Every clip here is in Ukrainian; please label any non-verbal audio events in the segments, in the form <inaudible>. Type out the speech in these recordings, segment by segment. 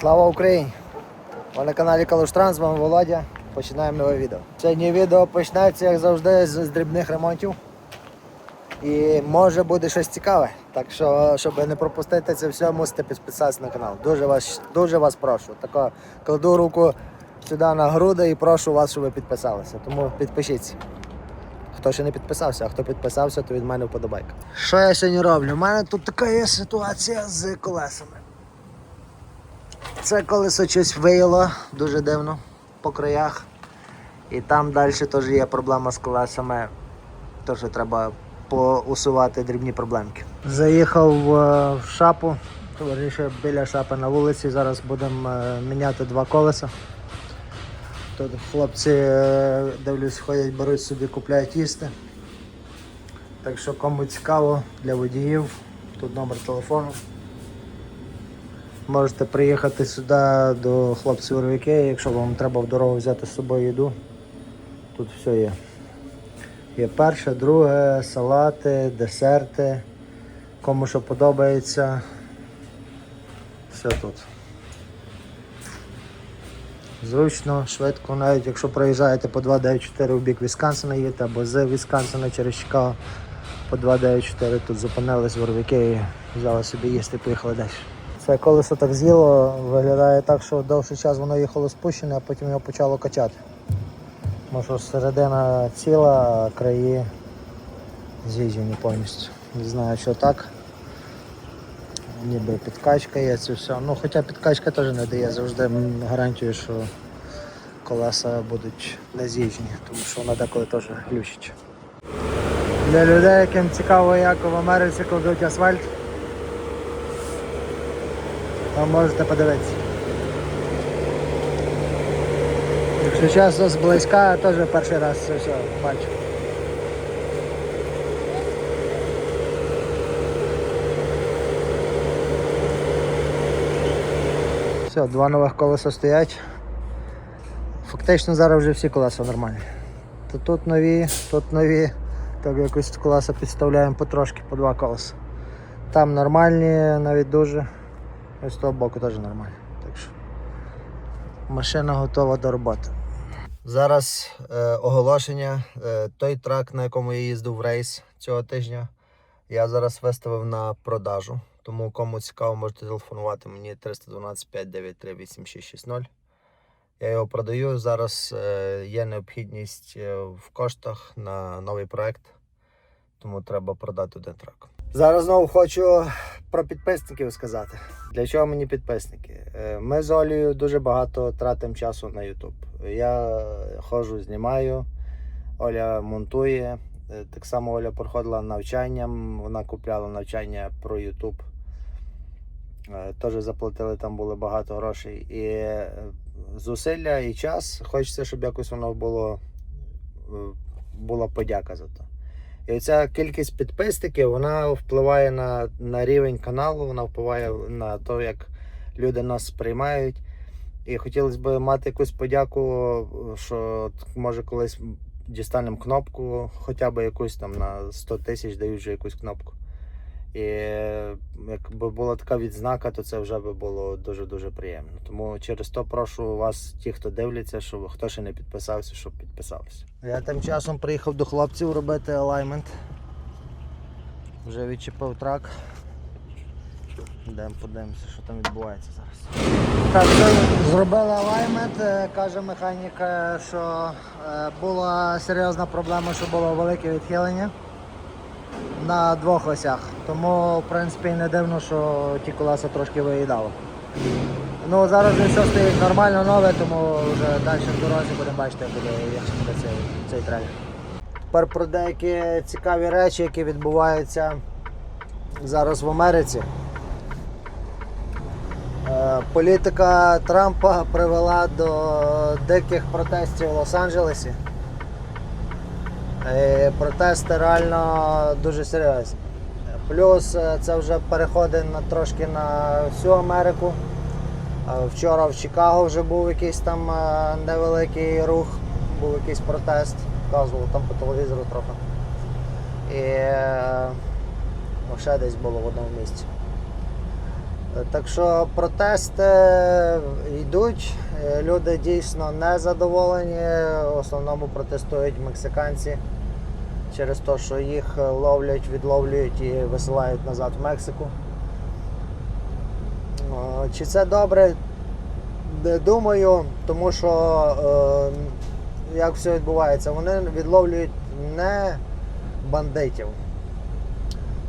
Слава Україні! Ви на каналі Калуштранс, з вами Володя. Починаємо нове відео. Сьогодні відео почнеться, як завжди, з дрібних ремонтів. І може буде щось цікаве. Так що, щоб не пропустити це все, мусите підписатися на канал. Дуже вас, дуже вас прошу. Тако кладу руку сюди на груди і прошу вас, щоб ви підписалися. Тому підпишіться. Хто ще не підписався, а хто підписався, то від мене вподобайка. Що я сьогодні роблю? У мене тут така є ситуація з колесами. Це колесо щось вияло дуже дивно по краях. І там далі теж є проблема з колесами. Тож треба поусувати дрібні проблемки. Заїхав е, в шапу, точніше біля шапи на вулиці. Зараз будемо е, міняти два колеса. Тут хлопці, е, дивлюсь, ходять, беруть собі, купляють їсти. Так що кому цікаво для водіїв, тут номер телефону. Можете приїхати сюди до хлопців Урвіки, якщо вам треба в дорогу взяти з собою їду. Тут все є. Є перше, друге, салати, десерти. Кому що подобається. Все тут. Зручно, швидко, навіть якщо проїжджаєте по 294 у бік Вісконсина їдете або з Вісконсина через Чикаго по 294 тут зупинились в Орвіки і взяли собі їсти поїхали далі. Це колесо так з'їло, виглядає так, що довший час воно їхало спущене, а потім його почало качати. Тому середина ціла, а краї з'їжджені повністю. Не знаю, що так. Ніби підкачка є, це все. Ну, хоча підкачка теж не дає завжди гарантію, що колеса будуть не з'їжджені, тому що вона деколи теж глючить. Для людей, яким цікаво, як в Америці кладуть асфальт, то можете подивитися. Якщо чесно, зблизька, теж перший раз це все бачу. Все, два нових колеса стоять. Фактично зараз вже всі колеса нормальні. То тут нові, тут нові. Так якось колеса підставляємо потрошки по два колеса. Там нормальні, навіть дуже. Ось з того боку теж нормально. Так що машина готова до роботи. Зараз е, оголошення. Е, той трак, на якому я їздив в рейс цього тижня, я зараз виставив на продажу. Тому кому цікаво, можете телефонувати мені 312 593 8660. Я його продаю. Зараз е, є необхідність е, в коштах на новий проект, тому треба продати один трак. Зараз знову хочу про підписників сказати. Для чого мені підписники? Е, Ми з Олею дуже багато тратимо часу на YouTube. Я ходжу, знімаю, Оля монтує. Е, Так само Оля проходила навчання, вона купляла навчання про YouTube. Е, Теж заплатили, там було багато грошей. І зусилля і час. Хочеться, щоб якось воно було була подяка за то. І ця кількість підписників вона впливає на, на рівень каналу, вона впливає на те, як люди нас сприймають. І хотілося б мати якусь подяку, що може колись дістанемо кнопку, хоча б якусь там на 100 тисяч дають вже якусь кнопку. І якби була така відзнака, то це вже би було дуже-дуже приємно. Тому через то прошу вас, ті, хто дивляться, щоб хто ще не підписався, щоб підписалися. Я тим часом приїхав до хлопців робити алаймент. Вже відчепив трак. Йдемо подивимося, що там відбувається зараз. Так, зробили алаймент. Каже механік, е, що е, була серйозна проблема, що було велике відхилення на двох осях. Тому, в принципі, не дивно, що ті колеса трошки виїдало. Ну, зараз вже все стоїть нормально нове, тому вже далі в дорозі будемо бачити, як буде, як буде цей, цей трейлер. Тепер про деякі цікаві речі, які відбуваються зараз в Америці. Е, Політика Трампа привела до диких протестів в Лос-Анджелесі. Е, Протести реально дуже серйозні. Плюс е, це вже переходить на, трошки на всю Америку. Е, Вчора в Чикаго вже був якийсь там невеликий рух, був якийсь протест, показував там по телевізору трохи. І ще десь було в одному місці. Так що протести йдуть, е, люди дійсно не задоволені. В основному протестують мексиканці через те, що їх ловлять, відловлюють і висилають назад в Мексику. Чи це добре? Не думаю, тому що е, як все відбувається, вони відловлюють не бандитів,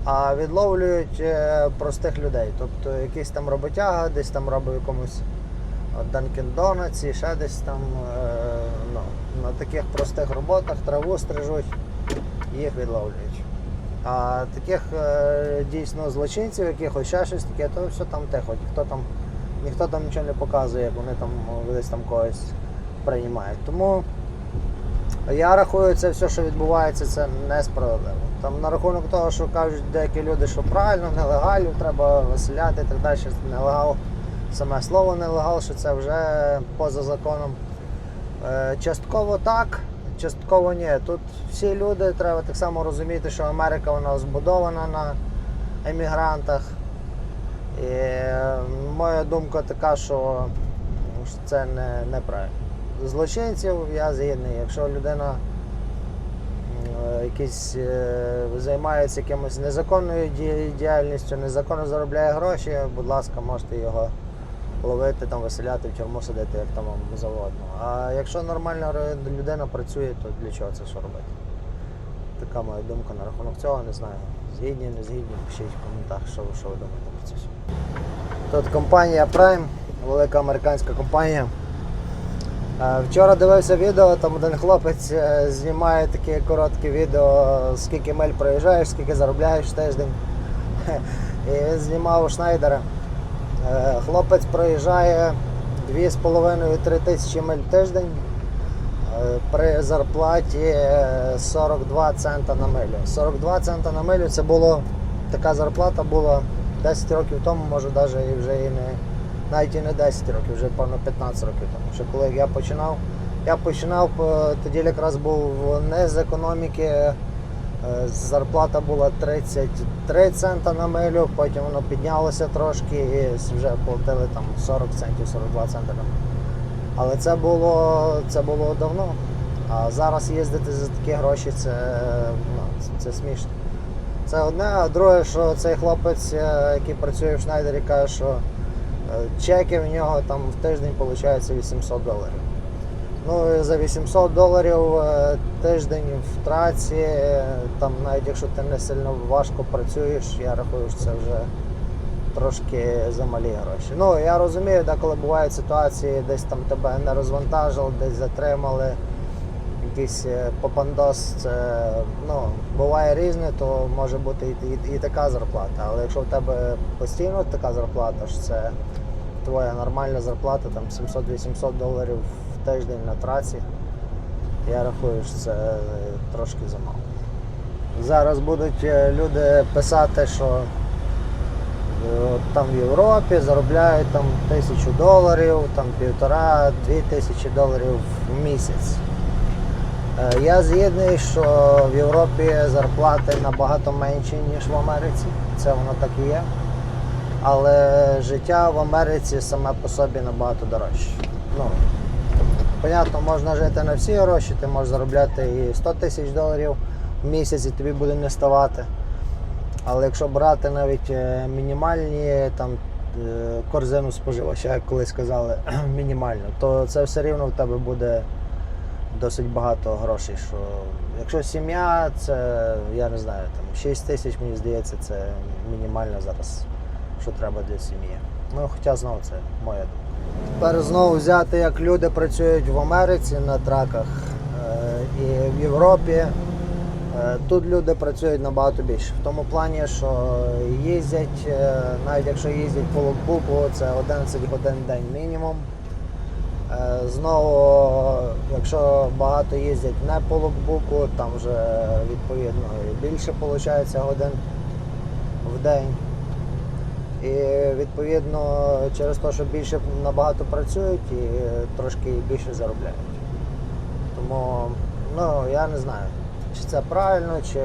а відловлюють е, простих людей. Тобто якийсь там роботяга, десь там робить якомусь Данкін Донатсі, ще десь там е, ну, на таких простих роботах траву стрижуть, їх відловлюють. А таких е, дійсно злочинців, якихось ще щось таке, то все там тихо. Ніхто там, ніхто там нічого не показує, як вони там десь там когось приймають. Тому я рахую, це все, що відбувається, це несправедливо. Там на рахунок того, що кажуть деякі люди, що правильно, нелегалів треба виселяти і так далі. Нелегал, саме слово нелегал, що це вже поза законом. Е, Частково так, частково ні. Тут всі люди треба так само розуміти, що Америка вона збудована на емігрантах. І е, моя думка така, що це не, неправильно. Злочинців я згідний. Якщо людина е, якийсь е, займається якимось незаконною діяльністю, незаконно заробляє гроші, будь ласка, можете його ловити, там, виселяти в тюрму сидити, як там вам завгодно. А якщо нормальна людина працює, то для чого це що робити? Така моя думка на рахунок цього, не знаю. Згідні, не згідні, пишіть в коментарях, що, що ви думаєте про це. Тут компанія Prime, велика американська компанія. Е, Вчора дивився відео, там один хлопець е, знімає таке коротке відео, скільки миль проїжджаєш, скільки заробляєш в тиждень. <laughs> І він знімав у Шнайдера. Е, Хлопець проїжджає 2,5-3 тисячі миль в тиждень при зарплаті е, 42 цента на милю. 42 цента на милю це було така зарплата була 10 років тому, може навіть і вже і не навіть і не 10 років, вже певно 15 років тому. Ще коли я починав, я починав е, тоді якраз був не з економіки. е, Зарплата була 33 цента на милю, потім воно піднялося трошки і вже платили там 40 центів, 42 цента на милю. Але це було, це було давно. А зараз їздити за такі гроші це, ну, це, смішно. Це одне, а друге, що цей хлопець, е, який працює в Шнайдері, каже, що е, чеки в нього там в тиждень виходить 800 доларів. Ну за 800 доларів е, тиждень в траці, е, там навіть якщо ти не сильно важко працюєш, я рахую, що це вже трошки замалі гроші. Ну я розумію, деколи бувають ситуації, десь там тебе не розвантажили, десь затримали, якийсь е, попандос, це ну, буває різне, то може бути і, і, і така зарплата. Але якщо в тебе постійно така зарплата, що це твоя нормальна зарплата, там 700-800 доларів в тиждень на траці, я рахую, що це е, трошки замало. Зараз будуть е, люди писати, що там в Європі заробляють там тисячу доларів, там півтора-дві тисячі доларів в місяць. Е, Я згідний, що в Європі зарплати набагато менші, ніж в Америці. Це воно так і є. Але життя в Америці саме по собі набагато дорожче. Ну, понятно, можна жити на всі гроші, ти можеш заробляти і 100 тисяч доларів в місяць і тобі буде не ставати. Але якщо брати навіть е, мінімальні там е, корзину споживача, як колись казали, <clears throat> мінімально, то це все рівно в тебе буде досить багато грошей. Що якщо сім'я, це я не знаю, там 6 тисяч, мені здається, це мінімально зараз, що треба для сім'ї. Ну, хоча знову це моя думка. Тепер знову взяти, як люди працюють в Америці на траках е, і в Європі. Е, Тут люди працюють набагато більше. В тому плані, що їздять, е, навіть якщо їздять по локбуку, це 11 годин день мінімум. Е, Знову, якщо багато їздять не по локбуку, там вже відповідно більше виходить годин в день. І відповідно через те, що більше набагато працюють і трошки більше заробляють. Тому ну, я не знаю, чи це правильно, чи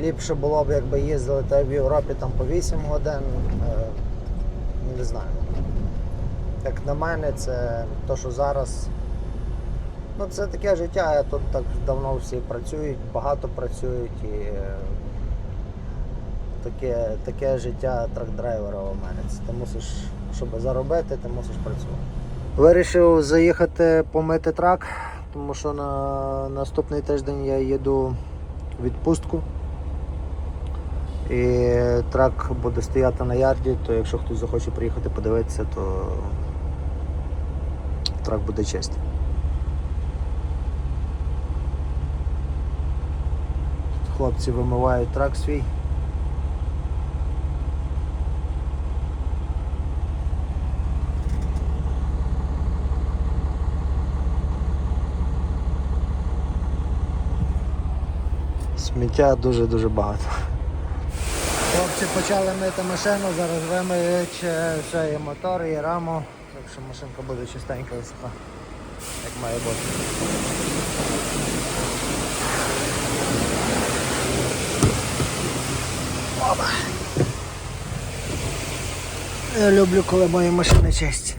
ліпше було б, якби їздили та в Європі там по 8 годин. Е, не знаю. Як на мене, це то, що зараз. Ну, це таке життя, тут так давно всі працюють, багато працюють і е, таке, таке життя трак-драйвера в Америці. Ти мусиш, щоб заробити, ти мусиш працювати. Вирішив заїхати помити трак, тому що на наступний тиждень я їду в відпустку. І трак буде стояти на ярді, то якщо хтось захоче приїхати подивитися, то трак буде чистий. Хлопці вимивають трак свій. Сміття дуже-дуже багато. Хлопці почали мити машину, зараз вимиють е, ще і мотор, і раму. Так машинка буде чистенька суха, як має бути. Опа. Я люблю, коли мої машини чисті.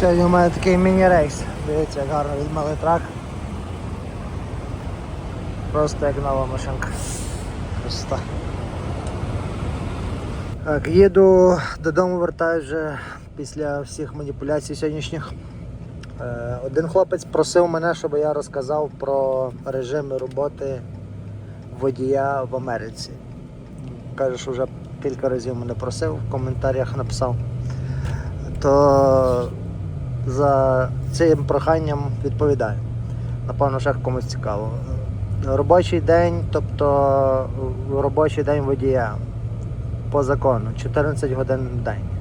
Сьогодні у мене такий міні-рейс. Дивіться, як гарно відмили трак. Просто як нова машинка. Просто. Так, їду додому, вертаюсь вже після всіх маніпуляцій сьогоднішніх. Е, Один хлопець просив мене, щоб я розказав про режими роботи водія в Америці. Каже, що вже кілька разів мене просив, в коментарях написав. То за цим проханням відповідаю. Напевно, ще комусь цікаво. Робочий день, тобто робочий день водія по закону 14 годин в день.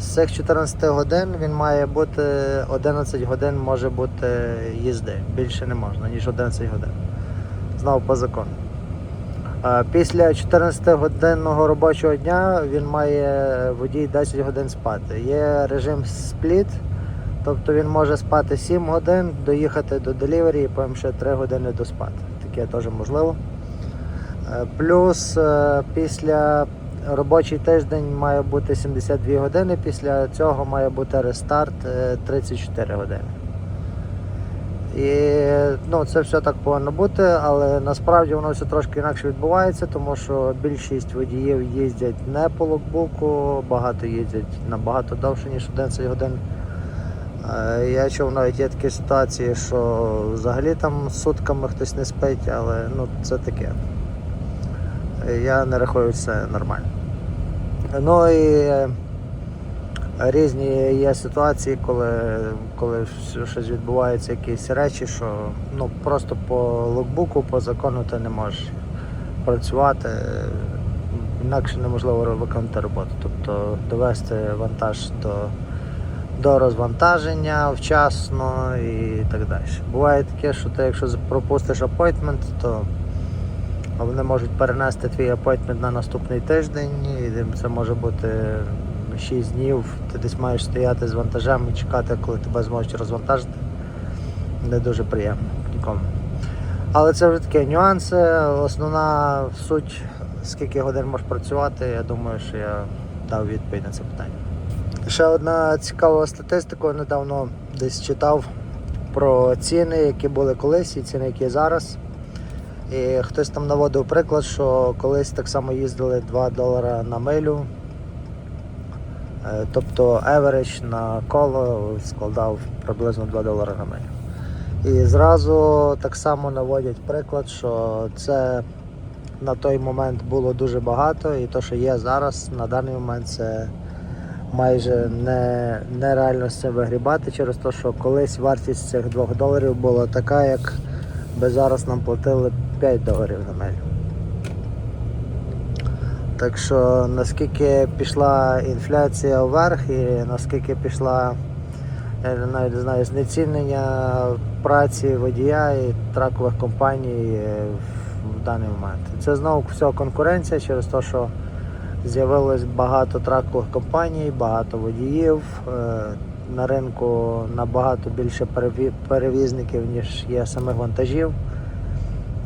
З цих 14 годин він має бути 11 годин може бути їзди. Більше не можна, ніж 11 годин. Знову по закону. Після 14-годинного робочого дня він має водій 10 годин спати. Є режим спліт, тобто він може спати 7 годин, доїхати до делівері і потім ще 3 години доспати. Таке теж можливо. Е, Плюс е, після робочий тиждень має бути 72 години, після цього має бути рестарт е, 34 години. І ну, це все так повинно бути, але насправді воно все трошки інакше відбувається, тому що більшість водіїв їздять не по локбуку, багато їздять набагато довше, ніж 11 годин. Е, Я чув навіть є такі ситуації, що взагалі там сутками хтось не спить, але ну, це таке. Е, Я не рахую це нормально. Ну і е, різні є ситуації, коли, коли щось відбувається, якісь речі, що ну, просто по локбуку, по закону ти не можеш працювати, інакше неможливо виконати роботу. Тобто довести вантаж до, до розвантаження вчасно і так далі. Буває таке, що ти якщо пропустиш апойтмент, то вони можуть перенести твій апойтмент на наступний тиждень, і це може бути 6 днів. Ти десь маєш стояти з вантажем і чекати, коли тебе зможуть розвантажити. Не дуже приємно нікому. Але це вже такі нюанси. Основна суть, скільки годин можеш працювати, я думаю, що я дав відповідь на це питання. Ще одна цікава статистика. Недавно десь читав про ціни, які були колись, і ціни, які зараз. І хтось там наводив приклад, що колись так само їздили 2 долара на милю. Е, Тобто average на коло складав приблизно 2 долари на милю. І зразу так само наводять приклад, що це на той момент було дуже багато, і те, що є зараз, на даний момент це майже не, нереально з цим вигрібати через те, що колись вартість цих 2 доларів була така, як би зараз нам платили 5 доларів на милю. Так що наскільки пішла інфляція вверх і наскільки пішла я навіть знаю, знецінення праці водія і тракових компаній е, в даний момент. Це знову все конкуренція через те, що з'явилось багато тракових компаній, багато водіїв. На ринку набагато більше перевізників, ніж є самих вантажів.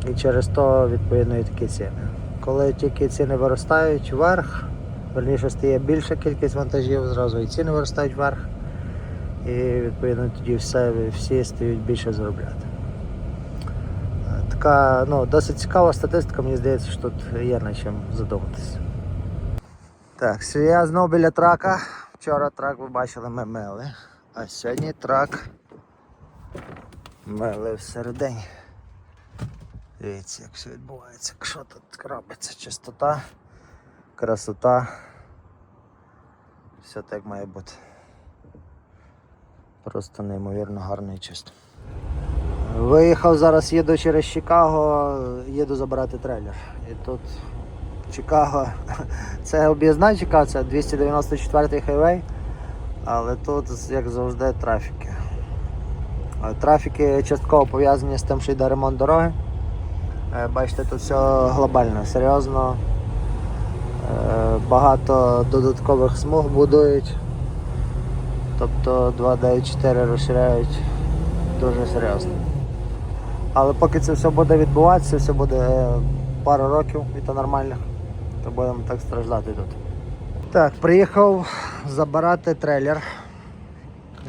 І через то відповідно і такі ціни. Коли тільки ціни виростають вверх, верніше стає більша кількість вантажів, зразу і ціни виростають вверх. І відповідно тоді все, всі стають більше заробляти. Така ну, досить цікава статистика, мені здається, що тут є над чим задуматися. Так, я знову біля трака. Вчора трак ви бачили, ми мили. А сьогодні трак мили всередині. Дивіться, як все відбувається, що тут робиться, чистота, красота. Все так має бути. Просто неймовірно гарно і чисто. Виїхав зараз, їду через Чикаго, їду забирати трейлер. І тут <laughs> Чикаго, це об'їзна Чикаго, це 294 хайвей, але тут, як завжди, трафіки. Е, Трафіки частково пов'язані з тим, що йде ремонт дороги. Е, Бачите, тут все глобально, серйозно. Е, Багато додаткових смуг будують. Тобто 294 розширяють дуже серйозно. Але поки це все буде відбуватися, все буде пару років і то нормально, то будемо так страждати тут. Так, приїхав забирати трейлер.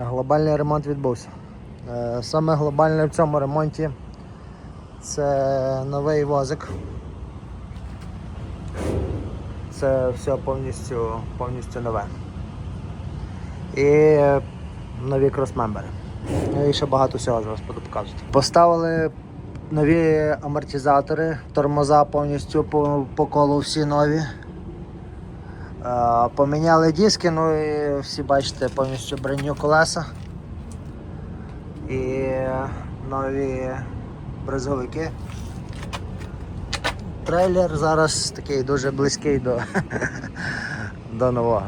Глобальний ремонт відбувся. Е, Саме глобальне в цьому ремонті це новий возик. Це все повністю, повністю нове. І нові кросмембери. І ще багато всього зараз буду показувати. Поставили нові амортизатори, тормоза повністю по, по колу всі нові. Поміняли диски, ну і всі бачите повністю броню колеса. І нові бризовики. Трейлер зараз такий дуже близький до, <laughs> до нового.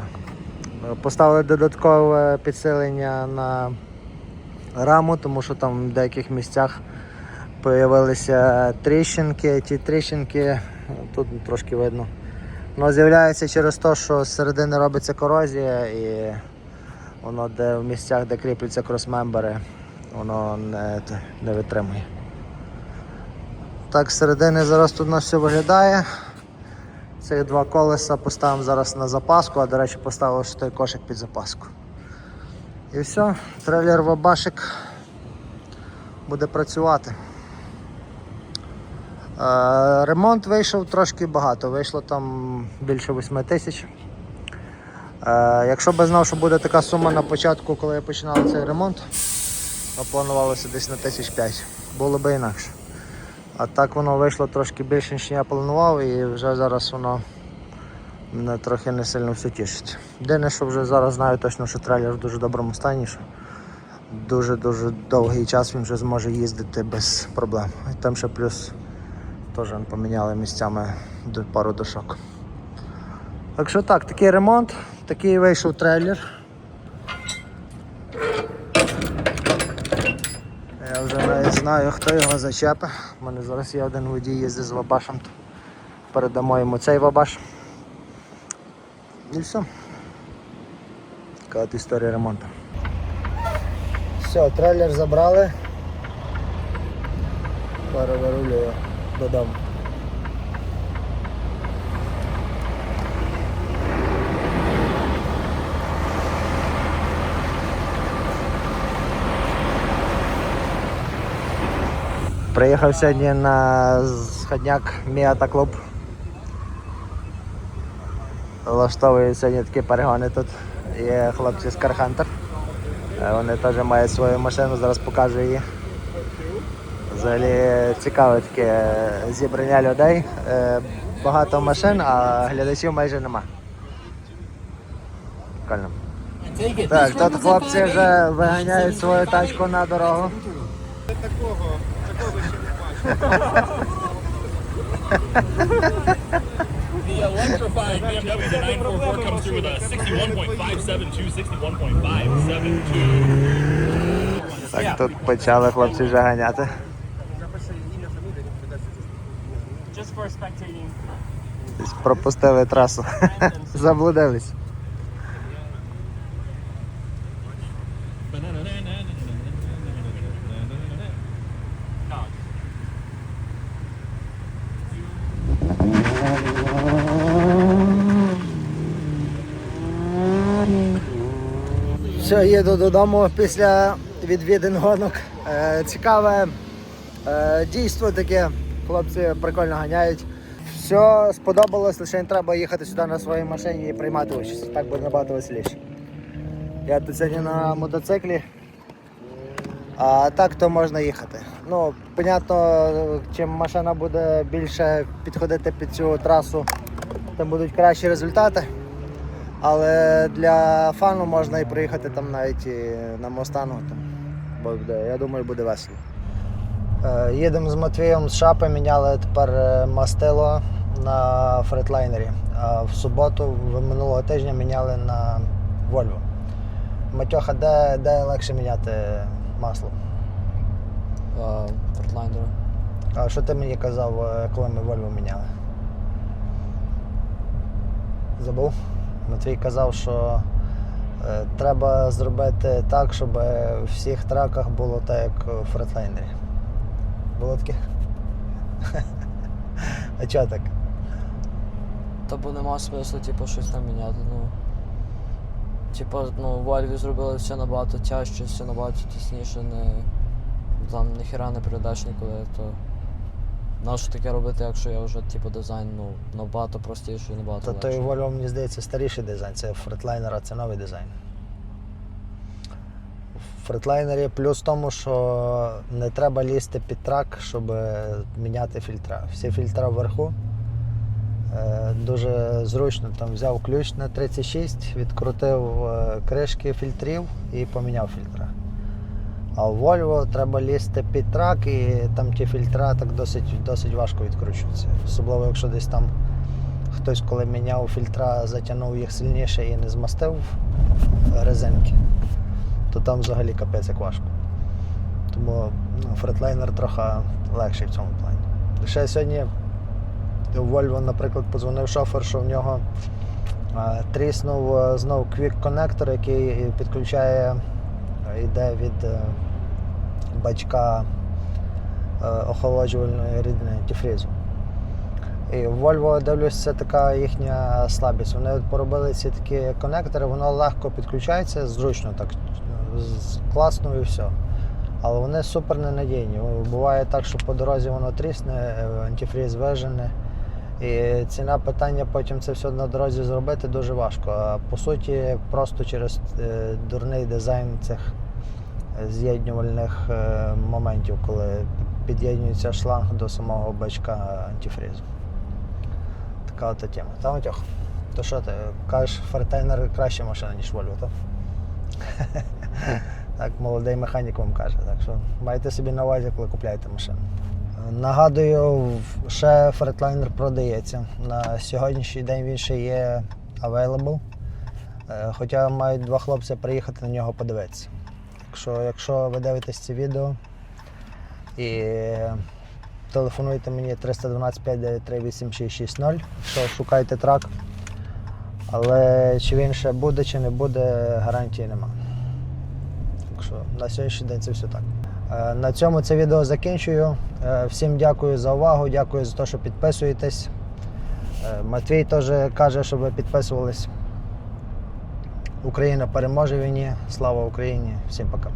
Поставили додаткове підсилення на раму, тому що там в деяких місцях з'явилися тріщинки. Ті тріщинки, тут трошки видно. Воно з'являється через те, що з середини робиться корозія і воно де в місцях, де кріпляться кросмембери, воно не, не витримує. Так, з середини зараз тут у нас все виглядає. Цих два колеса поставимо зараз на запаску, а до речі поставили ще той кошик під запаску. І все, трейлер Вабашик буде працювати. Е, ремонт вийшов трошки багато, вийшло там більше 8 тисяч. Е, якщо б знав, що буде така сума на початку, коли я починав цей ремонт, то планувалося десь на тисяч 5. Було б інакше. А так воно вийшло трошки більше, ніж я планував, і вже зараз воно мене трохи не сильно все тішить. Єдине, що вже зараз знаю точно, що трейлер в дуже доброму стані, що дуже-дуже довгий час він вже зможе їздити без проблем. І там ще плюс теж поміняли місцями пару дошок. Так що так, такий ремонт, такий вийшов трейлер. Я вже навіть знаю, хто його зачепить. У мене зараз є один водій їздить з Вабашем. Передамо йому цей Вабаш. І все. Така от історія ремонту. Все, трейлер забрали. Перевирулюю додому. Приїхав сьогодні на сходняк Міата Клуб. Влаштовують сьогодні такі перегони тут. Є хлопці з Carhunter. Е, Вони теж мають свою машину, зараз покажу її. Взагалі цікаве таке зібрання людей. Е, Багато машин, а глядачів майже нема. Прикольно. Так, тут хлопці вже виганяють свою тачку на дорогу. The electrified BMW, the 944 comes through with a 61.572, 61.572. Так, тут почали хлопці вже ганяти. Десь пропустили трасу. Заблудились. Все, їду додому після відвідин гонок. Е, цікаве е, дійство таке. Хлопці прикольно ганяють. Все сподобалось, лише не треба їхати сюди на своїй машині і приймати участь. Так буде набагато веселіше. Я тут сьогодні на мотоциклі. А так то можна їхати. Ну, понятно, чим машина буде більше підходити під цю трасу, тим будуть кращі результати. Але для фану можна і проїхати там навіть і на Мостану. Там, буде, я думаю, буде весело. Е, Їдемо з Матвієм з шапи, міняли тепер е, мастило на фретлайнері. А в суботу в минулого тижня міняли на Volvo. Матьоха, де, де легше міняти масло? Фортлайнера. А що ти мені казав, е, коли ми Volvo міняли? Забув? Матвій казав, що треба зробити так, щоб в всіх траках було так, як у фретлайнері. Було таке? А чого так? Та бо нема смислу, типу, щось там міняти. Ну. Типу, ну, в Альві зробили все набагато тяжче, все набагато тісніше, не. Там ніхіра не передач ніколи, то. Нащо таке робити, якщо я вже типу дизайн ну, набагато простіший набагато Та той легший. Volvo, мені здається, старіший дизайн, це фретлайнер, це новий дизайн. В фретлайнері плюс в тому, що не треба лізти під трак, щоб міняти фільтра. Всі фільтра вверху. Е, Дуже зручно там взяв ключ на 36, відкрутив е, кришки фільтрів і поміняв фільтра. А в Volvo треба лізти під трак і там ті фільтра так досить, досить важко відкручуються. Особливо, якщо десь там хтось, коли міняв фільтра, затягнув їх сильніше і не змастив резинки, то там взагалі капець як важко. Тому ну, фретлайнер трохи легший в цьому плані. Ще сьогодні в Volvo, наприклад, подзвонив шофер, що в нього е, тріснув е, знов квік-коннектор, який підключає, е, йде від е, бачка е, охолоджувальної рідини антифрізу. І в Volvo, дивлюсь, це така їхня слабість. Вони поробили ці такі конектори, воно легко підключається, зручно, так класно і все. Але вони супер ненадійні. Буває так, що по дорозі воно трісне, е, антифріз вижене. І ціна питання потім це все на дорозі зробити дуже важко. А по суті, просто через е, дурний дизайн цих з'єднювальних е, моментів, коли під'єднюється шланг до самого бачка антифрізу. Така от тема. Та Матьох, то що ти кажеш, фортайнер краща машина, ніж Volvo, так? <laughs> Так, молодий механік вам каже. Так що майте собі на увазі, коли купляєте машину. Нагадую, ще фретлайнер продається. На сьогоднішній день він ще є available. Е, Хоча мають два хлопці приїхати на нього подивитися. Що, якщо ви дивитесь це відео і телефонуйте мені 312 593 8660, якщо шукаєте трак. Але чи він ще буде, чи не буде, гарантії немає. Що на сьогоднішній день це все так. Е, На цьому це відео закінчую. Е, Всім дякую за увагу, дякую за те, що підписуєтесь. Е, Матвій теж каже, щоб ви підписувались. Україна переможе війні. Слава Україні! Всім пока.